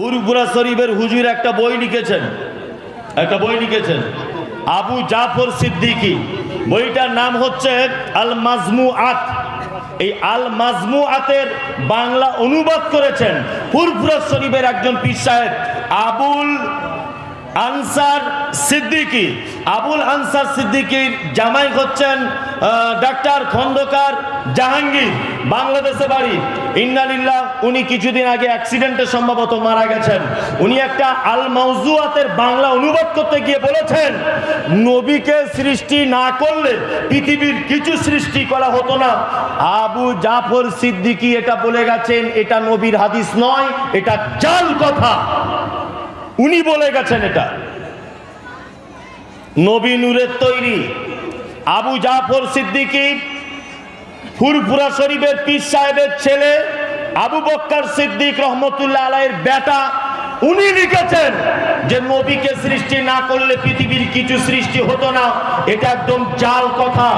ফুরফুরা শরীফের হুজুর একটা বই লিখেছেন। একটা বই লিখেছেন। আবু জাফর সিদ্দিকী। বইটার নাম হচ্ছে আল মাজমু আত এই আল মাজমু আতের বাংলা অনুবাদ করেছেন ফুরফুরা শরীফের একজন পীর সাহেব আবুল আনসার সিদ্দিকী, আবুল আনসার সিদ্দিকীর জামাই হচ্ছেন ডাক্তার খন্দকার জাহাঙ্গীর, বাংলাদেশে বাড়ি। ইন্নালিল্লাহ, উনি কিছুদিন আগে অ্যাক্সিডেন্টে সম্ভবত মারা গেছেন। উনি একটা আল মাউজুয়াতের বাংলা অনুবাদ করতে গিয়ে বলেছেন, নবীকে সৃষ্টি না করলে পৃথিবীর কিছু সৃষ্টি করা হতো না। আবু জাফর সিদ্দিকী এটা বলে গেছেন, এটা নবীর হাদিস নয়, এটা জাল কথা। উনি বলে গেছেন এটা। নবী নূরের তৈরি, আবু জাফর সিদ্দিকী, ফুরফুরা শরীফের পীর সাহেবের ছেলে, আবু বক্কর সিদ্দিক রহমতুল্লাহ আলাইয়ের বেটা, উনি লিখেছেন যে নবীকে সৃষ্টি না করলে পৃথিবীর কিছু সৃষ্টি হতো না। এটা একদম চাল কথা।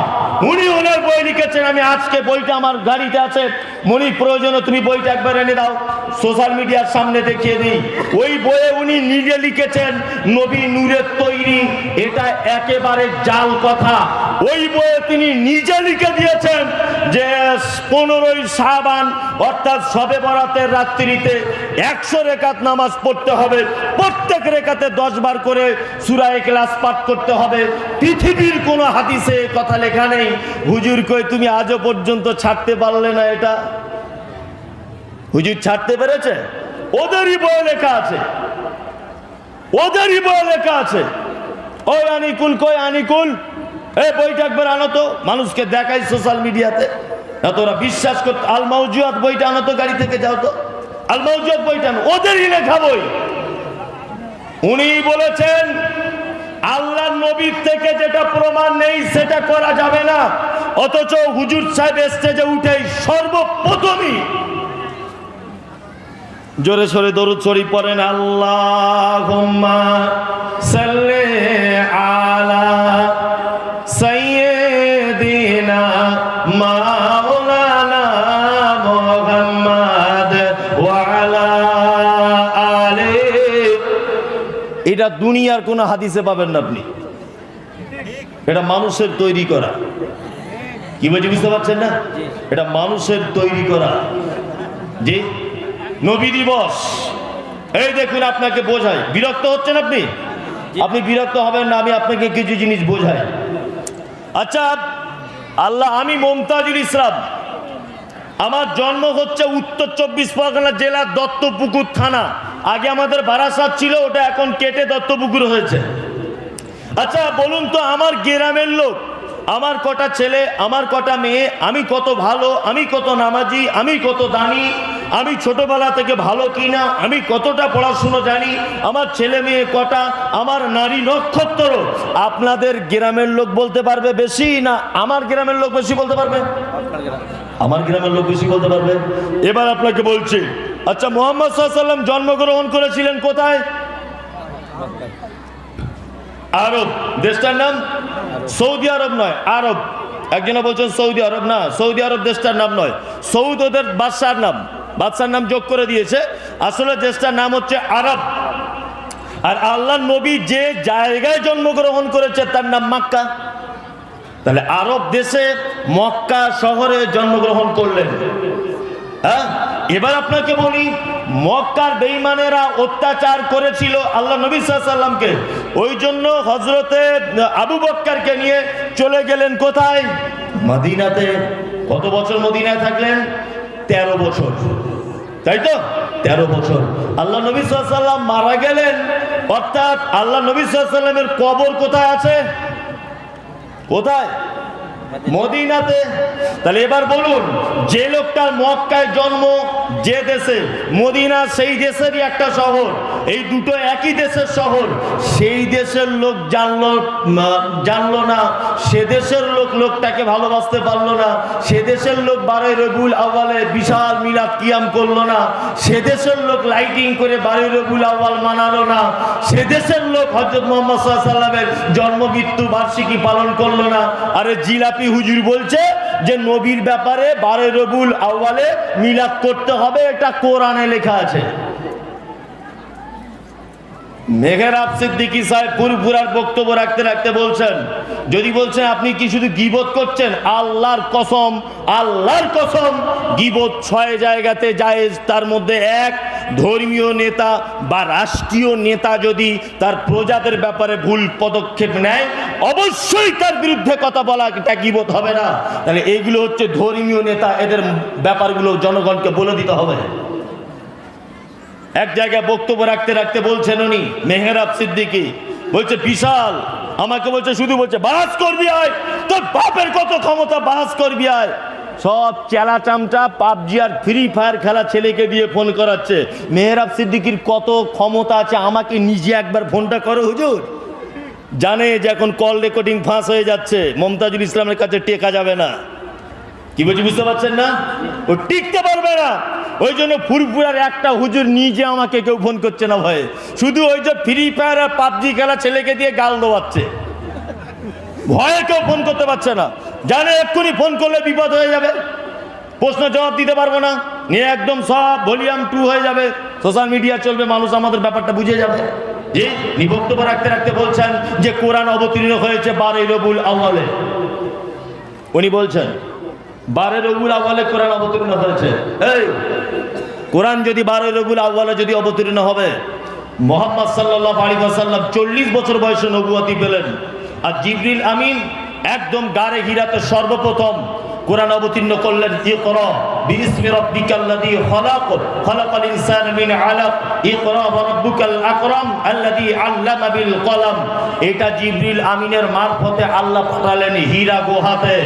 উনি ওনার বই লিখেছেন, আমি আজকে বইটা আমার গাড়িতে আছে মনি প্রয়োজনে তুমি বইটা একবার এনে দাও। সোশ্যাল মিডিয়ার সামনে দেখিয়ে দিই। ওই বইয়ে উনি নিজে লিখেছেন, নবী নূরের তৈরি, এটা একেবারে জাল কথা। ওই বইয়ে তিনি নিজে লিখে দিয়েছেন যে, পনেরোই সাবান অর্থাৎ সবে বরাতের রাত্রিতে একশো রেখাত নামাজ পড়তে হবে। প্রত্যেক রেখাতে দশ বার করে সুরায় ক্লাস পাঠ করতে হবে। পৃথিবীর কোনো হাদিসে কথা লেখা নেই। হুজুর কই, তুমি আজও পর্যন্ত ছাড়তে পারলে না এটা? হুজুর ছাড়তে পেরেছে? ওদেরই বইয়ে লেখা আছে। ওদেরই বইয়ে লেখা আছে। ওই আনিকুল কই আনিকুল? এ বইটা একবার আনো তো, মানুষকে দেখাই সোশ্যাল মিডিয়াতে। না তোরা বিশ্বাস করতে আল মাউজুয়াত বইটা আনো তো, গাড়ি থেকে যাও তো। আল মাউজুয়াত বইটা আনো, ওদেরই লেখা বই। উনি বলেছেন, আল্লাহ নবীর থেকে যেটা প্রমাণ নেই, সেটা করা যাবে না। অথচ হুজুর সাহেব স্টেজে উঠেই সর্বপ্রথমই জোরে সরে দরুদ শরীফ পড়েন আল্লাহ সাল্লে আলা সাইয়্যিদিনা মাওলানা মুহাম্মদ ওয়া আলা আলি। এটা দুনিয়ার কোনো হাদিসে পাবেন না আপনি। এটা মানুষের তৈরি করা। কি বলছি, বুঝতে পারছেন না? এটা মানুষের তৈরি করা। জি? নবী দিবস। এই দেখুন আপনাকে বোঝাই। বিরক্ত হচ্ছেন আপনি? আপনি বিরক্ত হবেন না আমি আপনাকে কিছু জিনিস বোঝাই। আচ্ছা আল্লাহ আমি মমতাজুল ইসলাম। আমার জন্ম হচ্ছে উত্তর চব্বিশ পরগনা জেলার দত্তপুকুর থানা। আগে আমাদের বারাসাত ছিল ওটা এখন কেটে দত্তপুকুর হয়েছে। আচ্ছা বলুন তো আমার গ্রামের লোক আমার কটা ছেলে আমার কটা মেয়ে আমি কত ভালো আমি কত নামাজি আমি কত দানি আমি ছোটবেলা থেকে ভালো কিনা, আমি কতটা পড়াশুনো জানি, আমার ছেলে মেয়ে কটা, আমার নারী নক্ষত্র, আপনাদের গ্রামের লোক বলতে পারবে বেশি না আমার গ্রামের লোক বেশি বলতে পারবে? আমার গ্রামের লোক বেশি বলতে পারবে? এবার আপনাকে বলছি আচ্ছা মোহাম্মদ সাল্লাম জন্মগ্রহণ করেছিলেন কোথায়? আরব, দেশটার নাম? সৌদি আরব নয়, আরব। একজনে বলছেন সৌদি আরব, না, সৌদি আরব দেশটার নাম নয় সৌদ ওদের বাদশার নাম। বাদশার নাম যোগ করে দিয়েছে। আসলে দেশটার নাম হচ্ছে আরব। আর আল্লাহ নবী যে জায়গায় জন্মগ্রহণ করেছে, তার নাম মাক্কা। তাহলে আরব দেশে মক্কা শহরে জন্মগ্রহণ করলেন। হ্যাঁ? এবার আপনাকে বলি, মক্কার বেইমানেরা অত্যাচার করেছিল আল্লাহ নবী সাল্লামকে ওই জন্য হজরতে আবু বক্কারকে নিয়ে চলে গেলেন কোথায়? মদিনাতে। কত বছর মদিনায় থাকলেন? তেরো বছর। তাই তো? তেরো বছর। আল্লাহ নবী সাল্লাম মারা গেলেন। অর্থাৎ আল্লাহ নবী সাল্লামের কবর কোথায় আছে? কোথায়? মদিনাতে। তাহলে এবার বলুন, যে লোকটার মক্কায় জন্ম যে দেশে মদিনা, সেই দেশেরই একটা শহর, এই দুটো একই দেশের শহর, সেই দেশের লোক জানলো জানলো না, সে দেশের লোক লোকটাকে ভালোবাসতে পারল না, সে দেশের লোক বারোই রবিউল আওয়ালে বিশাল মিলাদ কিয়াম করল না, সে দেশের লোক লাইটিং করে বারোই রবিউল আওয়াল মানালো না, সে দেশের লোক হজরত মোহাম্মদ সাল্লামের জন্ম মৃত্যু বার্ষিকী পালন করল না। আরে জিলাপি হুজুর বলছে যে নবীর ব্যাপারে বারে রবুল আওয়ালে মিলাদ করতে হবে এটা কোরআনে লেখা আছে। মেঘেরাব সিদ্দিকি সাহেব পুরপুরার বক্তব্য রাখতে রাখতে বলছেন, যদি বলছেন আপনি কি শুধু গিবত করছেন? আল্লাহর কসম আল্লাহর কসম। গিবত ছয় জায়গাতে জায়েজ, তার মধ্যে এক ধর্মীয় নেতা বা রাষ্ট্রীয় নেতা যদি তার প্রজাদের ব্যাপারে ভুল পদক্ষেপ নেয়, অবশ্যই তার বিরুদ্ধে কথা বলা এটা গিবত হবে না। তাহলে এইগুলো হচ্ছে ধর্মীয় নেতা, এদের ব্যাপারগুলো জনগণকে বলে দিতে হবে। এক জায়গায় বক্তব্য রাখতে রাখতে বলছেন উনি, মেহেরাব সিদ্দিকি। বলছে, বিশাল, আমাকে বলছে, শুধু বলছে, বাস করবি আয়, তোর বাপের কত ক্ষমতা, বাস করবি আয়। সব চেলা চামটা পাবজি আর ফ্রি ফায়ার খেলা ছেলেকে দিয়ে ফোন করাচ্ছে। মেহেরাব সিদ্দিকির কত ক্ষমতা আছে, আমাকে নিজে একবার ফোনটা করো হুজুর। জানে যে এখন কল রেকর্ডিং ফাঁস হয়ে যাচ্ছে, মমতাজুল ইসলামের কাছে টেকা যাবে না। কি বলছি, বুঝতে পারছেন না? ও টিকতে পারবে না। ওই জন্য ফুরফুরার একটা হুজুর নিজে আমাকে কেউ ফোন করছে না ভয়ে শুধু ওই যে ফ্রি ফায়ার আর পাবজি খেলা ছেলেকে দিয়ে গাল দেওয়াচ্ছে ভয়ে কেউ ফোন করতে পারছে না। জানে এক্ষুনি ফোন করলে বিপদ হয়ে যাবে। প্রশ্ন জবাব দিতে পারব না। নিয়ে একদম সব ভলিউম টু হয়ে যাবে। সোশ্যাল মিডিয়া চলবে, মানুষ আমাদের ব্যাপারটা বুঝে যাবে। যে নি বক্তব্য রাখতে রাখতে বলছেন যে কোরআন অবতীর্ণ হয়েছে বারোই রবুল আউ্বালে উনি বলছেন বারো রবুল আউ্বালে কোরআন অবতীর্ণ হয়েছে। এই, কোরআন যদি বারো রবুল আউ্বালে যদি অবতীর্ণ হবে, মোহাম্মদ সাল্লাহ আলী সাল্লাম চল্লিশ বছর বয়সে নবুয়াতি পেলেন। আর জিবরিল আমিন একদম গারে হিরাতে সর্বপ্রথম কোরআন অবতীর্ণ করলেন, ইকরা বিইসমি রাব্বিকাল্লাযী খলাক, খলাকাল ইনসানা মিন আলাক, ইকরা রাব্বুকাল আকরাম আল্লাযী আল্লামা বিল কলম। এটা জিবরিল আমিনের মারফতে আল্লাহ পাঠালেন হীরা গুহাতে।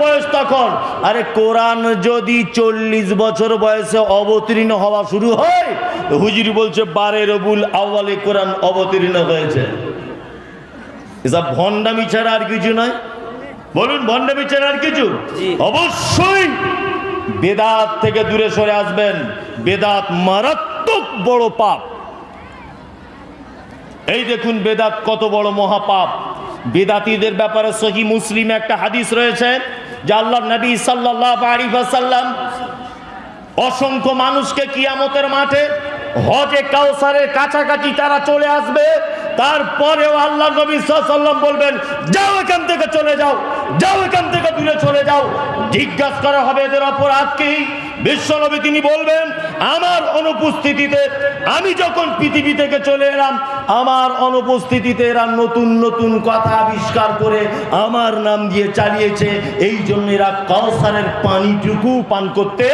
বয়স তখন। আরে কোরআন যদি চল্লিশ বছর বয়সে অবতীর্ণ হওয়া শুরু হয় হুজুরি বলছে বারে রবুল আউ্বালে কোরআন অবতীর্ণ হয়েছে। এসব ভণ্ডামি ছাড়া আর কিছু নয়। বলুন ভণ্ডামি ছাড়া আর কিছু? অবশ্যই বেদাত থেকে দূরে সরে আসবেন। বেদাত মারাত্মক বড় পাপ। এই দেখুন বেদাত কত বড় মহাপাপ। বেদাতীদের ব্যাপারে সহি মুসলিম একটা হাদিস রয়েছে যে আল্লাহ নবী সাল্লাহ আলী সাল্লাম অসংখ্য মানুষকে কিয়ামতের মাঠে হজে কাউসারের কাছাকাছি তারা চলে আসবে। তারপরেও আল্লাহ নবী সাল্লাম বলবেন, যাও এখান থেকে চলে যাও যাও এখান থেকে দূরে চলে যাও। জিজ্ঞাসা করা হবে এদের অপরাধ কি? বিশ্বনবী তিনি বলবেন, আমার অনুপস্থিতিতে আমি যখন পৃথিবী থেকে চলে এলাম আমার অনুপস্থিতিতে এরা নতুন নতুন কথা আবিষ্কার করে আমার নাম দিয়ে চালিয়েছে। এই জন্য এরা কাউসারের পানিটুকু পান করতে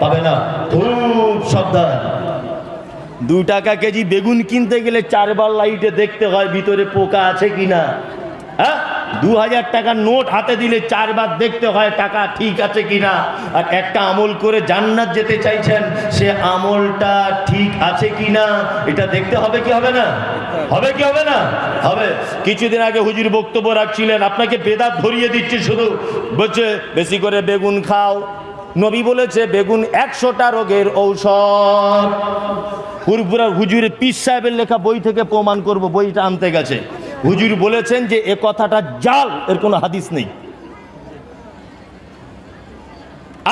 পাবে না। খুব সাবধান। দু টাকা কেজি বেগুন কিনতে গেলে চারবার লাইটে দেখতে হয় ভিতরে পোকা আছে কিনা। দু হাজার টাকার নোট হাতে দিলে চারবার দেখতে হয় টাকা ঠিক আছে কিনা। আর একটা আমল করে জান্নাত যেতে চাইছেন, সে আমলটা ঠিক আছে কিনা, এটা দেখতে হবে কি হবে না? হবে কি হবে না? হবে। কিছুদিন আগে হুজুর বক্তব্য রাখছিলেন, আপনাকে বেদাত ধরিয়ে দিচ্ছে শুধু। বলছে, বেশি করে বেগুন খাও। নবী বলেছে, বেগুন একশোটা রোগের ঔষধ। পুরপুরা হুজুরের পিস সাহেবের লেখা বই থেকে প্রমাণ করব, বইটা আনতে গেছে। হুজুর বলেছেন যে এ কথাটা জাল, এর কোনো হাদিস নেই।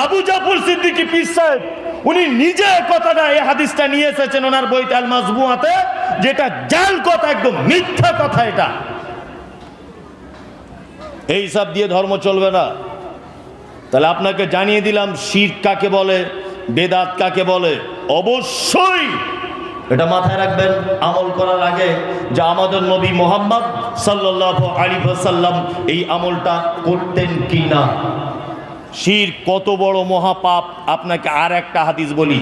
আবু জাফর সিদ্দিকী পীর সাহেব, উনি নিজে কথাটা এই হাদিসটা নিয়ে এসেছেন ওনার বইতে আল মাজমুয়াতে যেটা জাল কথা, একদম মিথ্যা কথা এটা। এই সব দিয়ে ধর্ম চলবে না। তাহলে আপনাকে জানিয়ে দিলাম, শির কাকে বলে, বেদাত কাকে বলে? অবশ্যই এটা মাথায় রাখবেন, আমল করার আগে যে আমাদের নবী মোহাম্মদ সাল্লাহ আলী সাল্লাম এই আমলটা করতেন কি না শির কত বড় মহাপাপ, আপনাকে আর একটা হাদিস বলি।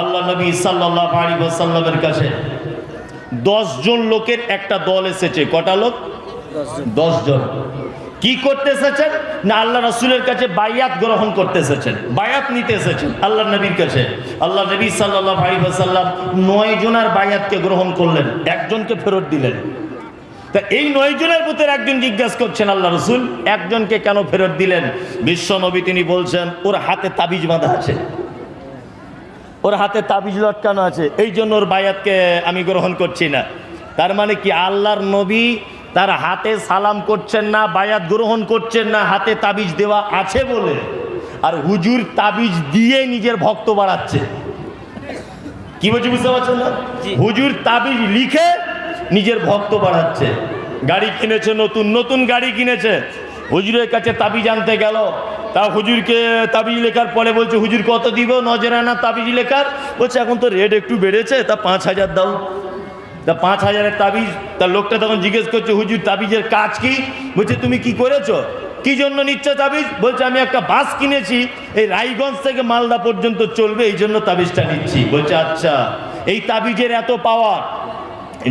আল্লাহ নবী সাল্লাহ আলী সাল্লামের কাছে জন লোকের একটা দল এসেছে। কটা লোক? দশ জন কি করতে এসেছেন? না, আল্লাহ রসুলের কাছে বায়াত গ্রহণ করতে এসেছেন। বায়াত নিতে এসেছেন আল্লাহ নবীর কাছে। আল্লাহ নবী সাল্লাহ আলিবাসাল্লাম নয় জনের বায়াতকে গ্রহণ করলেন, একজনকে ফেরত দিলেন। তা এই নয় জনের ভিতরে একজন জিজ্ঞাসা করছেন আল্লাহ রসুল, একজনকে কেন ফেরত দিলেন? বিশ্ব নবী তিনি বলছেন, ওর হাতে তাবিজ বাঁধা আছে। ওর হাতে তাবিজ লটকানো আছে। এই জন্য ওর বায়াতকে আমি গ্রহণ করছি না। তার মানে কি, আল্লাহর নবী তার হাতে সালাম করছেন না বায়াত গ্রহণ করছেন না হাতে তাবিজ দেওয়া আছে বলে। আর হুজুর তাবিজ দিয়ে নিজের ভক্ত বাড়াচ্ছে। কি বলছি বুঝতে পারছেন না? হুজুর তাবিজ লিখে নিজের ভক্ত বাড়াচ্ছে। গাড়ি কিনেছে নতুন নতুন গাড়ি কিনেছে। হুজুরের কাছে তাবিজ আনতে গেল। তা হুজুরকে তাবিজ লেখার পরে বলছে হুজুর কত দিব? নজরানা তাবিজ লেখার? বলছে এখন তো রেট একটু বেড়েছে তা পাঁচ হাজার দাও। তা পাঁচ হাজারের তাবিজ, তা লোকটা তখন জিজ্ঞেস করছে, হুজুর, তাবিজের কাজ কি? বলছে, তুমি কি করেছ? কি জন্য নিচ্ছ তাবিজ? বলছে, আমি একটা বাস কিনেছি, এই রায়গঞ্জ থেকে মালদা পর্যন্ত চলবে, এই জন্য তাবিজটা নিচ্ছি। বলছে আচ্ছা এই তাবিজের এত পাওয়ার,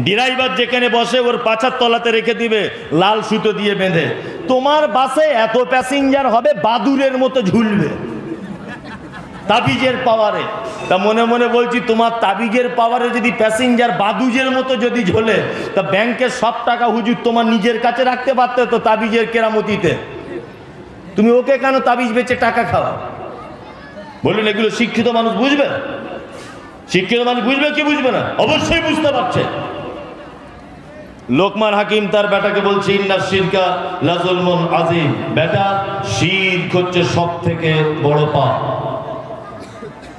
ড্রাইভার যেখানে বসে, ওর পাছার তলাতে রেখে দিবে, লাল সুতো দিয়ে বেঁধে। তোমার বাসে এত প্যাসেঞ্জার হবে, বাদুরের মতো ঝুলবে। তাবিজের পাওয়ারে। তা মনে মনে বলছি, তোমার তাবিজের পাওয়ারে যদি প্যাসেঞ্জার বাদুজের মতো যদি ঝোলে, তা ব্যাংকের সব টাকা হুজুর তোমার নিজের কাছে রাখতে পারতে তো তাবিজের কেরামতিতে। তুমি ওকে কেন তাবিজ বেচে টাকা খাওয়া বলুন, এগুলো শিক্ষিত মানুষ বুঝবে? শিক্ষিত মানুষ বুঝবে কি বুঝবে না? অবশ্যই বুঝতে পারছে। লোকমান হাকিম তার বেটাকে বলছে, ইন্না শিরকা লাজুলমন আজিম বেটা শিরক হচ্ছে সব থেকে বড় পাপ।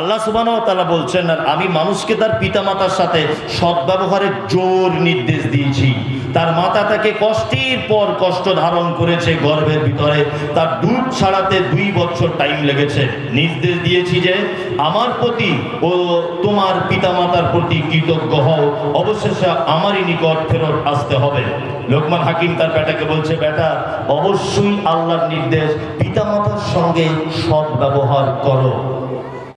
আল্লাহ সুবাহ তালা বলছেন, আর আমি মানুষকে তার পিতামাতার সাথে সদ্ব্যবহারের জোর নির্দেশ দিয়েছি। তার মাতা তাকে কষ্টের পর কষ্ট ধারণ করেছে গর্ভের ভিতরে। তার দুধ ছাড়াতে দুই বছর টাইম লেগেছে। নির্দেশ দিয়েছি যে, আমার প্রতি ও তোমার পিতামাতার প্রতি কৃতজ্ঞ হও। অবশেষে আমারই নিকট ফেরত আসতে হবে। লোকমান হাকিম তার বেটাকে বলছে, বেটা, অবশ্যই আল্লাহর নির্দেশ পিতামাতার সঙ্গে সৎ ব্যবহার করো।